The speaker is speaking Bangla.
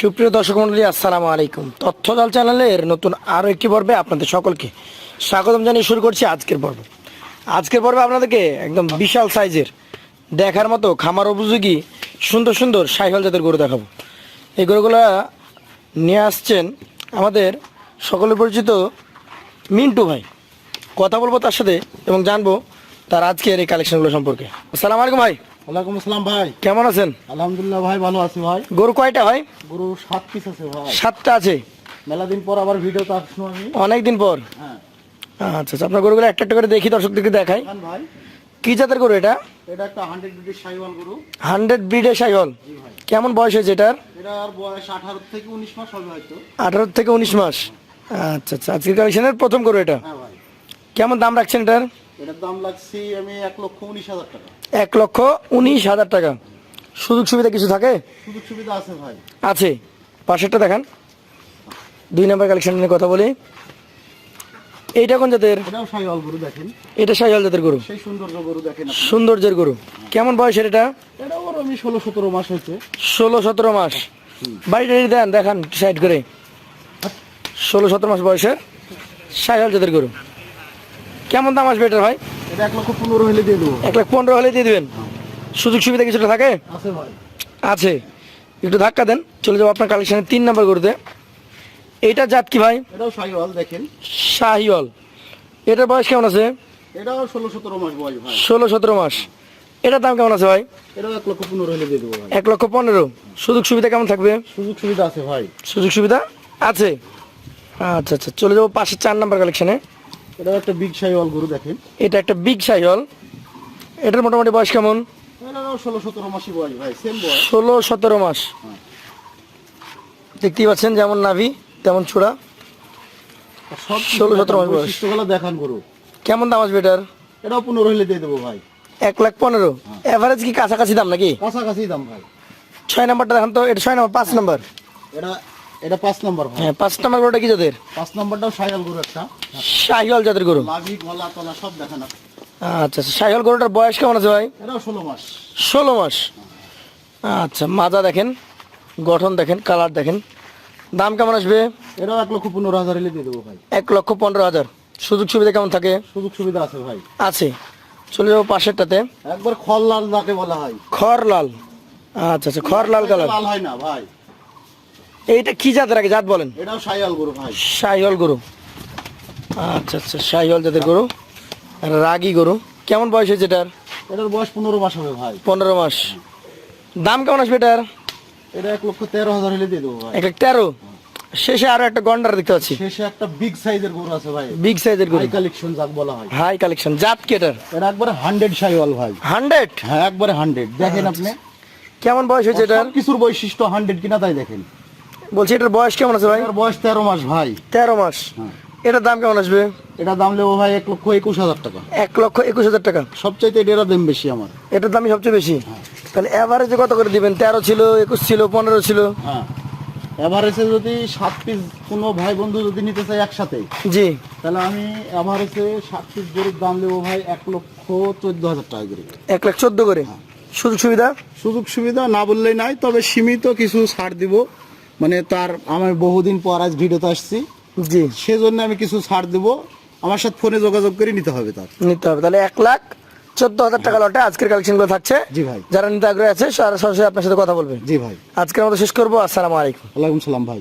সুপ্রিয় দর্শক মন্ডলী, আসসালামু আলাইকুম। তথ্যদল চ্যানেলের নতুন আরও একটি পর্বে আপনাদের সকলকে স্বাগতম জানিয়ে শুরু করছি আজকের পর্ব। আজকের পর্বে আপনাদেরকে একদম বিশাল সাইজের দেখার মতো খামার উপযোগী সুন্দর সুন্দর সাইকেল জাতের গরু দেখাবো। এই গরুগুলো নিয়ে আসছেন আমাদের সকলে পরিচিত মিন্টু ভাই। কথা বলব তার সাথে এবং জানব তার আজকের এই কালেকশনগুলো সম্পর্কে। আসসালামু আলাইকুম ভাই। ওয়ালাইকুম আসসালাম ভাই। কেমন আছেন? আলহামদুলিল্লাহ ভাই ভালো আছি ভাই। গরু কয়টা ভাই গরু সাত পিস আছে ভাই। সাতটা আছে। মেলা দিন পর আবার ভিডিও তো আসলো আমি। অনেক দিন পর? হ্যাঁ। আচ্ছা আচ্ছা আপনার গরুগুলো একটা একটা করে দেখি দর্শকদেরকে দেখাই। ভাই। কি জাতের গরু এটা? এটা একটা হান্ড্রেড ব্রিটিশ সাইওয়াল গরু। হান্ড্রেড ব্রিডের সাইহল জি ভাই। কেমন বয়স হয়েছে এটার? এটার বয়স আঠারো থেকে উনিশ মাস হবে হয়তো। আঠারো থেকে উনিশ মাস। আচ্ছা আচ্ছা আজকের কালেকশনের প্রথম গরু এটা। হ্যাঁ ভাই। কেমন দাম রাখছেন এটার? এটার দাম লাগছে আমি এক লক্ষ উনিশ হাজার টাকা। এক লক্ষ উনিশ হাজার টাকা। সুযোগ সুবিধা কিছু থাকে? সুযোগ সুবিধা আছে ভাই। আছে। পাশেরটা দেখান। দুই নম্বর কালেকশন নিয়ে কথা বলি। এইটা কোন জাতের? গরু দেখেন। এটা সাইহল জাতের গরু। সেই সৌন্দর্য গরু দেখেন সৌন্দর্যের গরু। কেমন বয়সের এটা? এটা ওর আমি ষোলো সতেরো মাস হয়েছে। ষোলো সতেরো মাস। বাড়িটা দেন দেখান সাইড করে। ষোলো সতেরো মাস বয়সের সাইকেল জাতের গরু। কেমন দাম আসবে এটার ভাই? এটা এক লক্ষ পনেরো হলে দিয়ে দেবো। এক লাখ পনেরো হলে দিয়ে দিবেন? সুযোগ সুবিধা কিছুটা থাকে? আছে ভাই। আছে। একটু ধাক্কা দেন চলে যাব আপনার কালেকশানে তিন নাম্বার করতে এটা জাত কি ভাই? এটাও সাইওয়াল দেখেন। শাহিওল এটার বয়স কেমন আছে? এটাও ষোলো সতেরো মাস বয়স ভাই। ষোলো সতেরো মাস। এটার দাম কেমন আছে ভাই? এটাও এক লক্ষ পনেরো হলে দিয়ে দেবো ভাই। এক লক্ষ পনেরো। সুযোগ সুবিধা কেমন থাকবে? সুযোগ সুবিধা আছে ভাই। সুযোগ সুবিধা আছে। আচ্ছা আচ্ছা চলে যাব পাশের চার নাম্বার কালেকশানে এটাও একটা বিগ সাইওয়াল গরু দেখেন। এটা একটা বিগ সাইহল এটার মোটামুটি বয়স কেমন? ষোলো সতেরো মাসই বয়স ভাই সেম বয়স। ষোলো সতেরো মাস। দেখতেই পাচ্ছেন যেমন নাভি তেমন চূড়া। ষোলো সতেরো মাস বয়স। দেখান গরু। কেমন দাম আসবে এটার? এটাও পনেরো হলে দিয়ে দেবো ভাই। এক লাখ পনেরো। এভারেজ কি কাছাকাছি দাম নাকি? কাছাকাছি দাম ভাই। ছয় নাম্বারটা দেখান তো এটা ছয় নাম্বার পাঁচ নাম্বার। এটা এটা পাঁচ নম্বর হ্যাঁ পাঁচ নাম্বার গরুটা কি যাদের পাঁচ নম্বরটাও সাইয়াল গরু একটা। শাহিওয়াল জাতের গরু? লাভি গলা তলা সব দেখেন। আচ্ছা আচ্ছা শাহিওয়াল গরুটার বয়স কেমন আছে ভাই? এটাও ষোলো মাস। ষোলো মাস। আচ্ছা মাজা দেখেন গঠন দেখেন কালার দেখেন। দাম কেমন আসবে? এটাও এক লক্ষ পনেরো হাজার হলে দিয়ে দেবো ভাই। এক লক্ষ পনেরো হাজার। সুযোগ সুবিধা কেমন থাকে? সুযোগ সুবিধা আছে ভাই। আছে। চলে যাব পাশেরটাতে। একবার খল লাল যাকে বলা হয়। খড় লাল। আচ্ছা আচ্ছা খড় লাল কালার। লাল হয় না ভাই। এইটা কি জাতের আগে? জাত বলেন। এটাও সাইয়াল গরু ভাই। শাহিওয়াল গরু। আচ্ছা আচ্ছা শাহিওয়াল জাতের গরু। রাগি গরু। কেমন বয়স হয়েছে এটার? এটার বয়স পনেরো মাস হবে ভাই। পনেরো মাস। দাম কেমন আসবে এটার? এটা এক লক্ষ তেরো হাজার হলে দিয়ে দেবো ভাই। এক লাখ তেরো? শেষে আরও একটা গন্ডার দেখতে পাচ্ছি। শেষে একটা বিগ সাইজের গরু আছে ভাই। বিগ সাইজের গরু। হাই কালেকশন যাক বলা হয়। হাই কালেকশন জাত কি এটার? এটা একবারে হান্ড্রেড সাইওয়াল ভাই। হান্ড্রেড? হ্যাঁ একবারে হান্ড্রেড দেখেন আপনি। কেমন বয়স হয়েছে এটার? কিছুর বৈশিষ্ট্য হান্ড্রেড কিনা তাই দেখেন। বলছি এটার বয়স কেমন আছে ভাই? এটার বয়স তেরো মাস ভাই। তেরো মাস। হ্যাঁ। এটার দাম কেমন আসবে? এটা দাম নেব ভাই এক লক্ষ একুশ হাজার টাকা। এক লক্ষ একুশ হাজার টাকা। সবচাইতে এটার দাম বেশি আমার। এটার দামই সবচেয়ে বেশি? তাহলে এভারেজে কত করে দিবেন? তেরো ছিল একুশ ছিল পনেরো ছিল? হ্যাঁ। এভারেজে যদি সাত পিস কোনো ভাই বন্ধু যদি নিতে চাই একসাথে জি। তাহলে আমি এভারেজে সাত পিস গরুর দাম নেব ভাই এক লক্ষ চোদ্দ হাজার টাকা করে। এক লাখ চোদ্দ করে? সুযোগ সুবিধা? সুযোগ সুবিধা না বললেই নাই তবে সীমিত কিছু ছাড় দিব। মানে তার আমি বহুদিন পর আজ ভিডিওতে আসছি। জি। সেজন্য আমি কিছু ছাড় দেবো। আমার সাথে ফোনে যোগাযোগ করে নিতে হবে তার। নিতে হবে। তাহলে এক লাখ চোদ্দ হাজার টাকা লটে আজকের কালেকশনগুলো থাকছে। জি ভাই। যারা নিতে আগ্রহী আছে সরাসরি আপনার সাথে কথা বলবে। জি ভাই। আজকের মতো শেষ করব। আসসালামু আলাইকুম। আলাইকুম সালাম ভাই।